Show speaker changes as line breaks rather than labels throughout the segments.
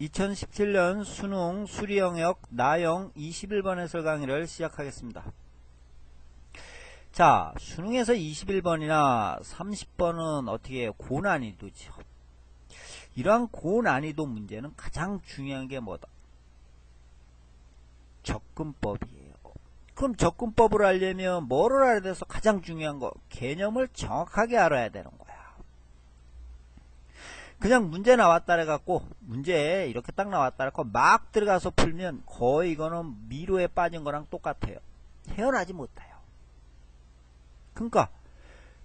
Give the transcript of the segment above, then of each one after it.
2017년 수능 수리 영역 나영 21번 해설 강의를 시작하겠습니다. 자, 수능에서 21번이나 30번은 어떻게 고난이도죠. 이러한 고난이도 문제는 가장 중요한 게 뭐다? 접근법이에요. 그럼 접근법을 알려면 뭐를 알아야 돼서 가장 중요한 거 개념을 정확하게 알아야 되는 거야. 그냥 문제 나왔다 해갖고 문제 이렇게 딱 나왔다 해갖고 막 들어가서 풀면 거의 이거는 미로에 빠진 거랑 똑같아요. 헤어나지 못해요. 그러니까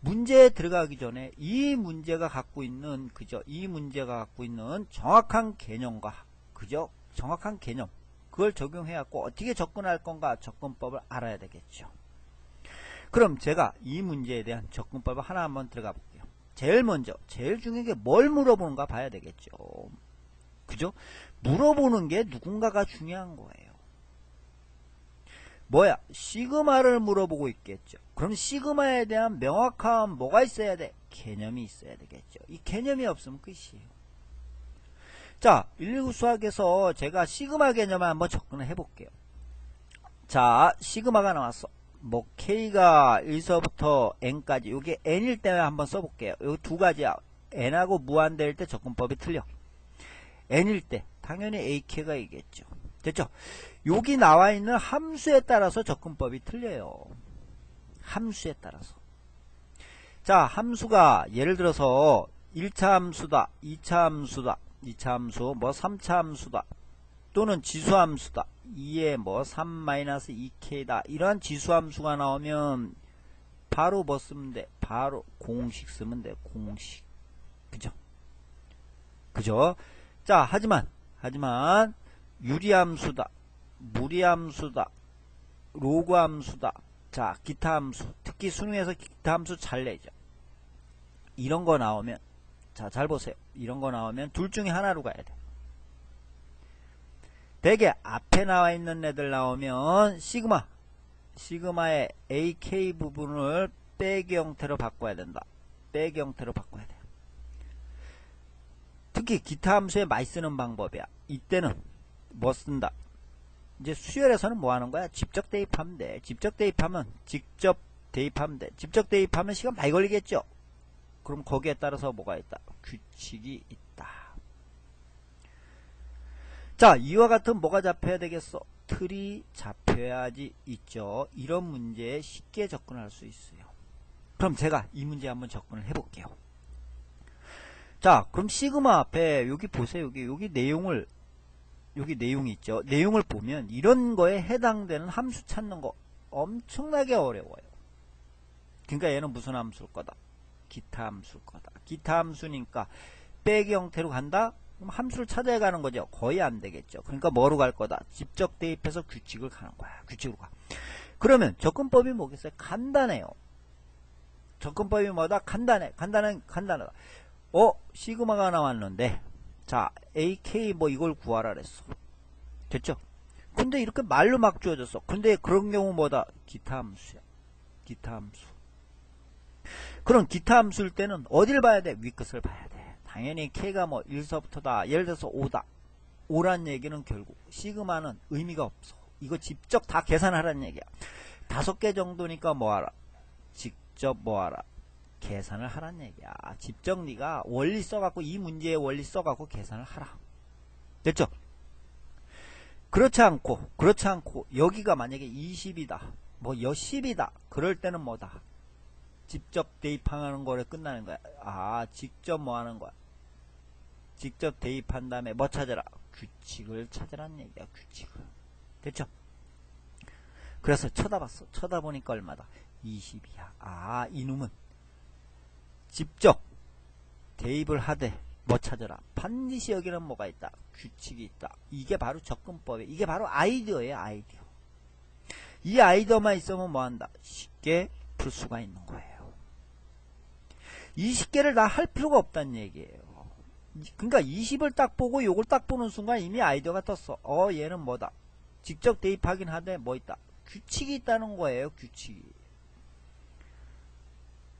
문제에 들어가기 전에 이 문제가 갖고 있는 그죠? 이 문제가 갖고 있는 정확한 개념과 그죠? 정확한 개념 그걸 적용해갖고 어떻게 접근할 건가 접근법을 알아야 되겠죠. 그럼 제가 이 문제에 대한 접근법을 하나 한번 들어가 볼게요. 제일 먼저 제일 중요한 게 뭘 물어보는가 봐야 되겠죠. 그죠? 물어보는 게 누군가가 중요한 거예요. 뭐야? 시그마를 물어보고 있겠죠. 그럼 시그마에 대한 명확한 뭐가 있어야 돼? 개념이 있어야 되겠죠. 이 개념이 없으면 끝이에요. 자, 119 수학에서 제가 시그마 개념을 한번 접근을 해볼게요. 자, 시그마가 나왔어. 뭐 K가 1서부터 N까지 이게 N일 때 한번 써볼게요. 여기 두 가지야. N하고 무한대일 때 접근법이 틀려. N일 때 당연히 AK가 이겠죠. 됐죠? 여기 나와 있는 함수에 따라서 접근법이 틀려요. 함수에 따라서. 자, 함수가 예를 들어서 1차 함수다, 2차 함수다, 2차 함수, 뭐 3차 함수다, 또는 지수 함수다. 2에 뭐 3-2k다. 이러한 지수함수가 나오면 바로 뭐 쓰면 돼? 바로 공식 쓰면 돼. 공식. 그죠? 그죠? 자, 하지만 하지만 유리함수다. 무리함수다. 로그함수다. 자, 기타 함수. 특히 수능에서 기타 함수 잘 내죠. 이런 거 나오면 자, 잘 보세요. 이런 거 나오면 둘 중에 하나로 가야 돼. 대개 앞에 나와 있는 애들 나오면 시그마 시그마의 AK 부분을 빼기 형태로 바꿔야 된다. 빼기 형태로 바꿔야 돼. 특히 기타 함수에 많이 쓰는 방법이야. 이때는 뭐 쓴다. 이제 수열에서는 뭐 하는 거야? 직접 대입하면 돼. 직접 대입하면 직접 대입하면 돼. 직접 대입하면 시간 많이 걸리겠죠? 그럼 거기에 따라서 뭐가 있다? 규칙이 있다. 자, 이와 같은 뭐가 잡혀야 되겠어? 틀이 잡혀야지 있죠. 이런 문제에 쉽게 접근할 수 있어요. 그럼 제가 이 문제 한번 접근을 해볼게요. 자, 그럼 시그마 앞에 여기 보세요. 여기 여기 내용을 여기 내용이 있죠. 내용을 보면 이런 거에 해당되는 함수 찾는 거 엄청나게 어려워요. 그러니까 얘는 무슨 함수일 거다? 기타 함수일 거다. 기타 함수니까 빼기 형태로 간다? 그럼 함수를 찾아야 가는 거죠. 거의 안 되겠죠. 그러니까 뭐로 갈 거다? 직접 대입해서 규칙을 가는 거야. 규칙으로 가. 그러면 접근법이 뭐겠어요? 간단해요. 접근법이 뭐다? 간단해. 간단한, 간단하다. 어? 시그마가 나왔는데, 자, AK 뭐 이걸 구하라 그랬어. 됐죠? 근데 이렇게 말로 막 주어졌어. 근데 그런 경우 뭐다? 기타 함수야. 기타 함수. 그럼 기타 함수일 때는 어딜 봐야 돼? 위끝을 봐야 돼. 당연히 K가 뭐 1서부터다. 예를 들어서 5다. 5란 얘기는 결국 시그마는 의미가 없어. 이거 직접 다 계산하라는 얘기야. 다섯 개 정도니까 뭐하라? 직접 뭐하라? 계산을 하란 얘기야. 직접 네가 원리 써갖고 이 문제의 원리 써갖고 계산을 하라. 됐죠? 그렇지 않고 그렇지 않고 여기가 만약에 20이다. 뭐 10이다. 그럴 때는 뭐다? 직접 대입하는 거를 끝나는 거야. 아, 직접 뭐 하는 거야? 직접 대입한 다음에 뭐 찾아라? 규칙을 찾으라는 얘기야, 규칙을. 됐죠? 그래서 쳐다봤어. 쳐다보니까 얼마다? 20이야. 아, 이놈은 직접 대입을 하되 뭐 찾아라? 반드시 여기는 뭐가 있다? 규칙이 있다. 이게 바로 접근법이에요. 이게 바로 아이디어예요, 아이디어. 이 아이디어만 있으면 뭐 한다? 쉽게 풀 수가 있는 거예요. 20개를 다 할 필요가 없다는 얘기예요. 그러니까 20을 딱 보고 요걸 딱 보는 순간 이미 아이디어가 떴어. 어 얘는 뭐다. 직접 대입하긴 하되 뭐 있다. 규칙이 있다는 거예요. 규칙이.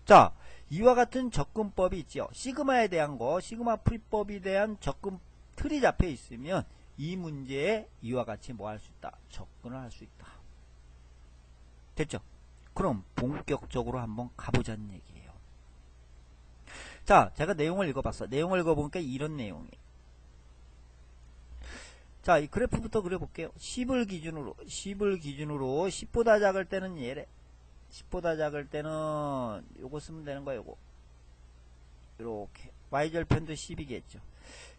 자 이와 같은 접근법이 있죠. 시그마에 대한 거 시그마 풀이법에 대한 접근 틀이 잡혀 있으면 이 문제에 이와 같이 뭐 할 수 있다? 접근을 할 수 있다. 됐죠? 그럼 본격적으로 한번 가보자는 얘기예요. 자, 제가 내용을 읽어봤어. 내용을 읽어보니까 이런 내용이. 자, 이 그래프부터 그려볼게요. 10을 기준으로, 10을 기준으로 10보다 작을 때는 얘래. 10보다 작을 때는 요거 쓰면 되는 거야, 요거. 이렇게. y절편도 10이겠죠.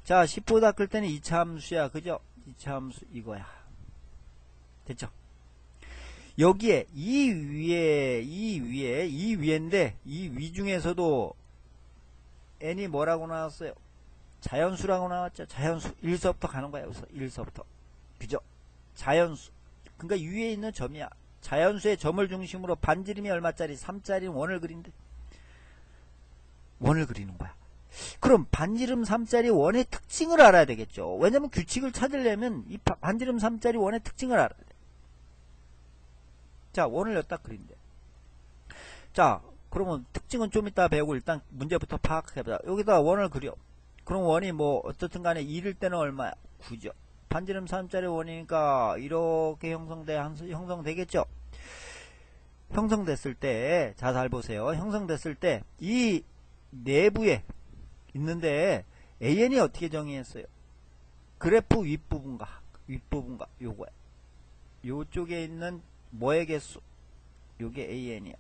자, 10보다 클 때는 2차 함수야. 그죠? 2차 함수 이거야. 됐죠? 여기에 이 위에 이 위에 이 위인데 이 위 중에서도 n이 뭐라고 나왔어요? 자연수라고 나왔죠. 자연수 1서부터 가는 거야. 여기서 1서부터. 그죠? 자연수. 그러니까 위에 있는 점이야. 자연수의 점을 중심으로 반지름이 얼마짜리? 3짜리 원을 그린대. 원을 그리는 거야. 그럼 반지름 3짜리 원의 특징을 알아야 되겠죠. 왜냐면 규칙을 찾으려면 이 반지름 3짜리 원의 특징을 알아야 돼. 자, 원을 여기다 그린대. 자, 그러면 특징은 좀 이따 배우고 일단 문제부터 파악해보자. 여기다 원을 그려. 그럼 원이 뭐 어떻든 간에 1일 때는 얼마야? 9죠. 반지름 3짜리 원이니까 이렇게 형성돼 형성되겠죠. 형성됐을 때, 자, 잘 보세요. 형성됐을 때, 이 내부에 있는데, AN이 어떻게 정의했어요? 그래프 윗부분과, 윗부분과, 요거야. 요쪽에 있는 뭐의 개수? 요게 AN이야.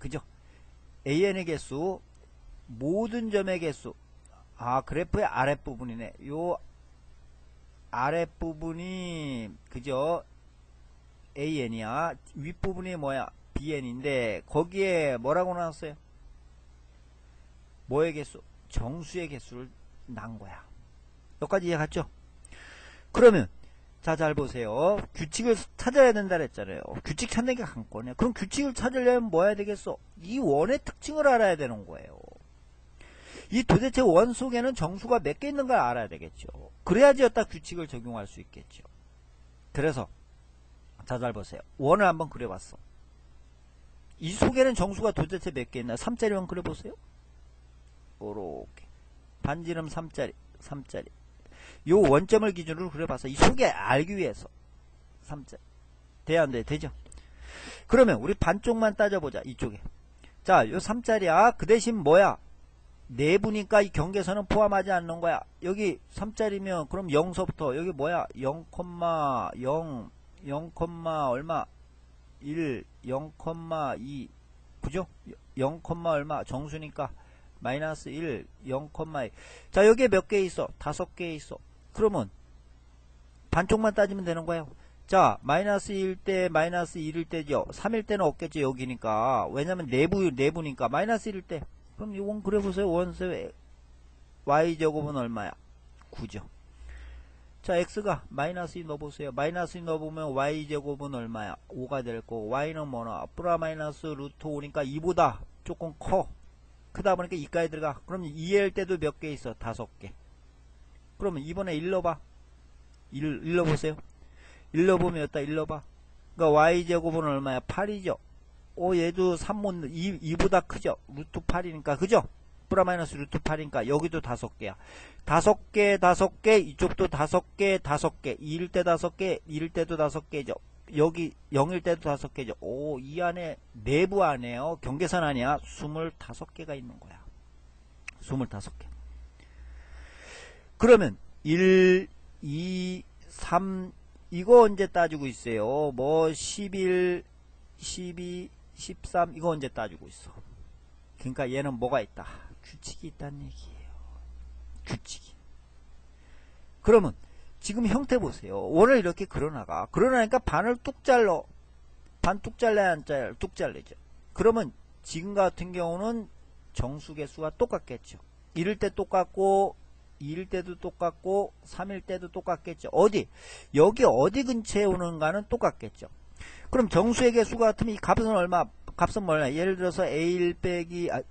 그죠? AN의 개수, 모든 점의 개수. 아, 그래프의 아랫부분이네. 요 아랫부분이, 그죠? AN이야. 윗부분이 뭐야? BN인데, 거기에 뭐라고 나왔어요? 뭐의 개수? 정수의 개수를 난 거야. 여기까지 이해갔죠? 그러면, 자, 잘 보세요. 규칙을 찾아야 된다 그랬잖아요. 규칙 찾는 게 관건이야. 그럼 규칙을 찾으려면 뭐 해야 되겠어? 이 원의 특징을 알아야 되는 거예요. 이 도대체 원 속에는 정수가 몇 개 있는 걸 알아야 되겠죠. 그래야지 딱 규칙을 적용할 수 있겠죠. 그래서 자, 잘 보세요. 원을 한번 그려봤어. 이 속에는 정수가 도대체 몇 개 있나? 3짜리 원 그려보세요. 요렇게. 반지름 3짜리, 3짜리. 요 원점을 기준으로 그려봤어. 이 속에 알기 위해서. 3짜리. 돼야 안 돼? 되죠? 그러면 우리 반쪽만 따져보자. 이쪽에. 자, 요 3짜리야. 그 대신 뭐야? 내부니까 이 경계선은 포함하지 않는 거야. 여기 3짜리면 그럼 0서부터 여기 뭐야? 0,0 0, 얼마 1 0,2 그죠? 0, 얼마 정수니까 마이너스 1 0,2 자 여기에 몇 개 있어? 다섯 개 있어 그러면 반쪽만 따지면 되는 거예요 자 마이너스 1대 마이너스 1일 때죠 3일 때는 없겠죠 여기니까 왜냐면 내부 내부니까 마이너스 1일 때 그럼 이건 그려보세요 원세 y제곱은 얼마야 9죠 자, x가 마이너스 2 넣어보세요. 마이너스 2 넣어보면 y제곱은 얼마야? 5가 될 거고, y는 뭐나? 플라 마이너스 루트 5니까 2보다 조금 커. 크다 보니까 2까지 들어가. 그럼 2일 때도 몇 개 있어? 다섯 개. 그러면 이번에 1 넣어봐. 1, 1 넣어보세요. 1 넣어보면 여기다 1 넣어봐. 그러니까 y제곱은 얼마야? 8이죠. 오, 얘도 3못, 2, 2보다 크죠? 루트 8이니까, 그죠? 플라 마이너스 루트 8이니까 여기도 다섯 개야. 다섯 개, 다섯 개, 이쪽도 다섯 개, 다섯 개. 2일 때 다섯 개, 1일 때도 다섯 개죠. 여기 0일 때도 다섯 개죠. 오, 이 안에 내부 안에요. 경계선 아니야. 25개가 있는 거야. 25개. 그러면 1, 2, 3 이거 언제 따지고 있어요? 뭐 11, 12, 13 이거 언제 따지고 있어? 그러니까 얘는 뭐가 있다? 규칙이 있다는 얘기예요. 규칙이. 그러면 지금 형태 보세요. 원을 이렇게 그려나가. 그러나니까 반을 뚝 잘라. 반뚝 잘라야 안 잘, 뚝 잘리죠. 그러면 지금 같은 경우는 정수 개수가 똑같겠죠. 1일 때 똑같고 2일 때도 똑같고 3일 때도 똑같겠죠. 어디? 여기 어디 근처에 오는가는 똑같겠죠. 그럼 정수의 개수 같으면 이 값은 얼마? 값은 뭐냐? 예를 들어서 A1 빼기 아,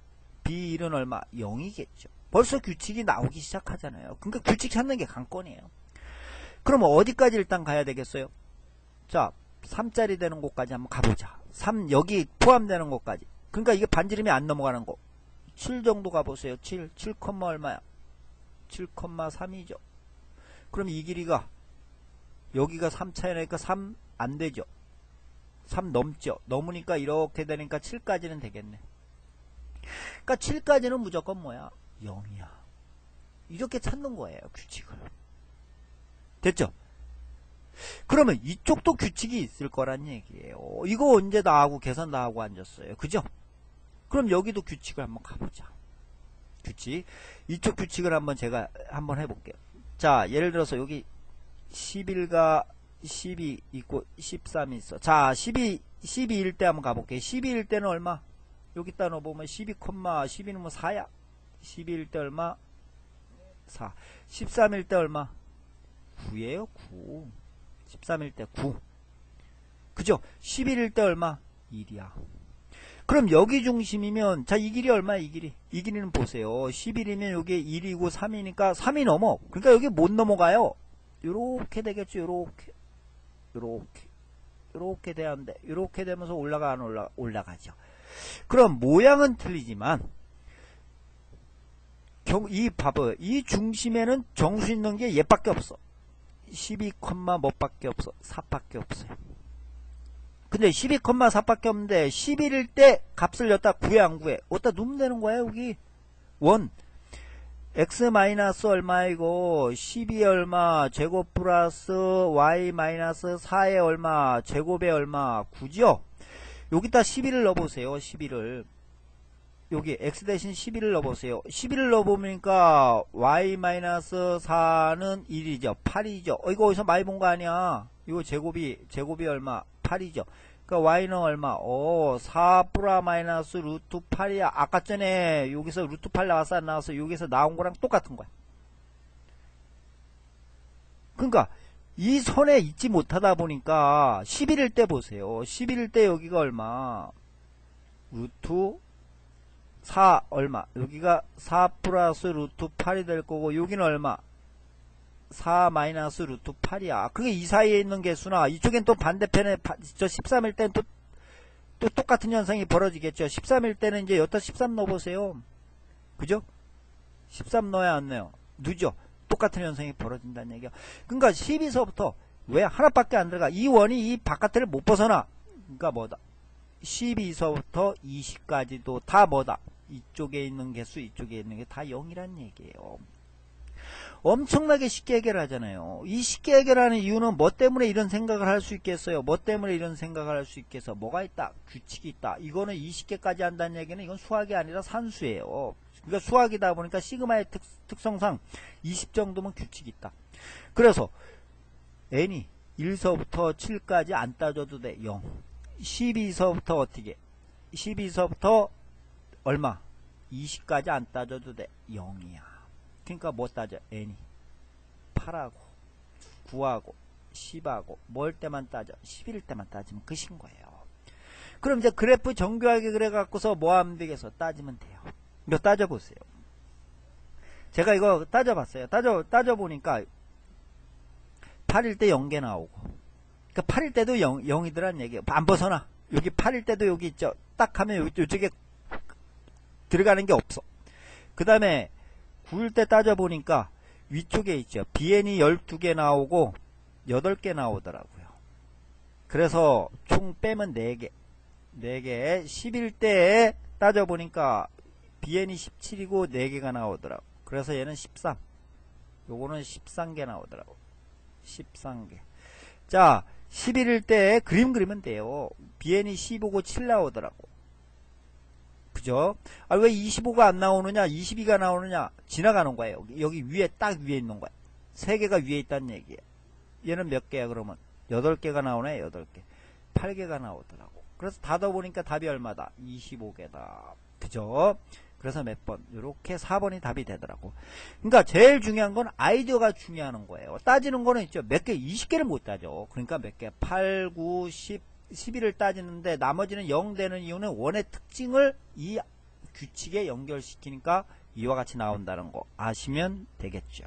B1은 얼마? 0이겠죠. 벌써 규칙이 나오기 시작하잖아요. 그러니까 규칙 찾는 게 관건이에요. 그러면 어디까지 일단 가야 되겠어요? 자, 3짜리 되는 곳까지 한번 가보자. 3 여기 포함되는 곳까지. 그러니까 이게 반지름이 안 넘어가는 곳. 7 정도 가보세요. 7, 7, 얼마야? 7,3이죠. 그럼 이 길이가 여기가 3 차이 나니까 3 안 되죠. 3 넘죠. 넘으니까 이렇게 되니까 7까지는 되겠네. 그러니까 7까지는 무조건 뭐야? 0이야. 이렇게 찾는 거예요, 규칙을. 됐죠? 그러면 이쪽도 규칙이 있을 거란 얘기예요. 이거 언제 다 하고 계산 다 하고 앉았어요. 그죠? 그럼 여기도 규칙을 한번 가보자. 규칙. 이쪽 규칙을 한번 제가 한번 해볼게요. 자, 예를 들어서 여기 11과 12 있고 13이 있어. 자, 12, 12일 때 한번 가볼게요. 12일 때는 얼마? 여기다 넣어보면 12, 12는 뭐 4야. 12일 때 얼마? 4. 13일 때 얼마? 9예요, 9. 13일 때 9. 그죠? 11일 때 얼마? 1이야. 그럼 여기 중심이면 자 이 길이 얼마야 이 길이? 이 길이는 보세요. 11이면 여기 1이고 3이니까 3이 넘어. 그러니까 여기 못 넘어가요. 요렇게 되겠죠? 요렇게. 요렇게. 요렇게 돼야하는데 요렇게 되면서 올라가 안 올라, 올라가죠. 그럼 모양은 틀리지만 경, 이 봐봐요 이 중심에는 정수 있는 게 얘밖에 없어. 12, 몇 밖에 없어? 4밖에 없어요 근데 12,4밖에 없는데 11일 때 값을 여기다 구해 안 구해? 어디다 누면 되는 거야 여기? 원. X 마이너스 얼마이고 12 얼마 제곱 플러스 y 마이너스 4의 얼마 제곱의 얼마? 9죠? 여기다 11을 넣어보세요 11을. 여기 x 대신 11을 넣어보세요. 11을 넣어보니까 y 마이너스 4는 1이죠 8이죠. 어, 이거 어디서 많이 본 거 아니야? 이거 제곱이 제곱이 얼마 8이죠. 그러니까 y는 얼마? 오, 4 플라 마이너스 루트 8이야. 아까 전에 여기서 루트 8 나왔어 안 나왔어? 여기서 나온 거랑 똑같은 거야. 그러니까 이 선에 있지 못하다 보니까 11일 때 보세요. 11일 때 여기가 얼마? 루트 4 얼마? 여기가 4 플러스 루트 8이 될 거고 여기는 얼마? 4 마이너스 루트 8이야. 그게 이 사이에 있는 개수나 이쪽엔 또 반대편에 저 13일 때는 또, 또 똑같은 현상이 벌어지겠죠. 13일 때는 이제 여기다 13 넣어보세요. 그죠? 13 넣어야 안 넣어요. 늦죠? 똑같은 현상이 벌어진다는 얘기야. 그러니까 12서부터 왜 하나밖에 안 들어가? 이 원이 이 바깥을 못 벗어나. 그러니까 뭐다? 12서부터 20까지도 다 뭐다? 이쪽에 있는 개수, 이쪽에 있는 게 다 0이란 얘기예요. 엄청나게 쉽게 해결하잖아요. 이 쉽게 해결하는 이유는 뭐 때문에 이런 생각을 할 수 있겠어요? 뭐 때문에 이런 생각을 할 수 있겠어? 뭐가 있다? 규칙이 있다. 이거는 20개까지 한다는 얘기는 이건 수학이 아니라 산수예요. 그러니까 수학이다 보니까 시그마의 특, 특성상 20 정도면 규칙이 있다. 그래서 n이 1서부터 7까지 안 따져도 돼. 0. 12서부터 어떻게? 12서부터 얼마? 20까지 안 따져도 돼. 0이야. 그러니까 뭐 따져? n이 8하고 9하고 10하고 뭘 때만 따져? 11일 때만 따지면 끝인 거예요. 그럼 이제 그래프 정교하게 그래갖고서 뭐 하면 되겠어? 따지면 돼요. 이거 따져보세요. 제가 이거 따져봤어요. 따져, 따져보니까 8일 때 0개 나오고 그러니까 8일 때도 0, 0이더란 얘기예요. 안 벗어나. 여기 8일 때도 여기 있죠. 딱 하면 요, 이쪽에 들어가는 게 없어. 그 다음에 9일 때 따져보니까 위쪽에 있죠. BN이 12개 나오고 8개 나오더라고요. 그래서 총 빼면 4개. 4개. 10일 때 따져보니까 BN이 17이고 4개가 나오더라고. 그래서 얘는 13. 요거는 13개 나오더라고. 13개. 자, 11일 때 그림 그리면 돼요. BN이 15고 7 나오더라고. 그죠? 아, 왜 25가 안 나오느냐? 22가 나오느냐? 지나가는 거예요. 여기, 위에, 딱 위에 있는 거야. 3개가 위에 있다는 얘기예요. 얘는 몇 개야, 그러면? 8개가 나오네, 8개. 8개가 나오더라고. 그래서 닫아 보니까 답이 얼마다? 25개다. 그죠? 그래서 몇 번? 이렇게 4번이 답이 되더라고. 그러니까 제일 중요한 건 아이디어가 중요한 거예요. 따지는 거는 있죠. 몇 개, 20개를 못 따져. 그러니까 몇 개? 8, 9, 10, 11을 따지는데 나머지는 0 되는 이유는 원의 특징을 이 규칙에 연결시키니까 이와 같이 나온다는 거 아시면 되겠죠.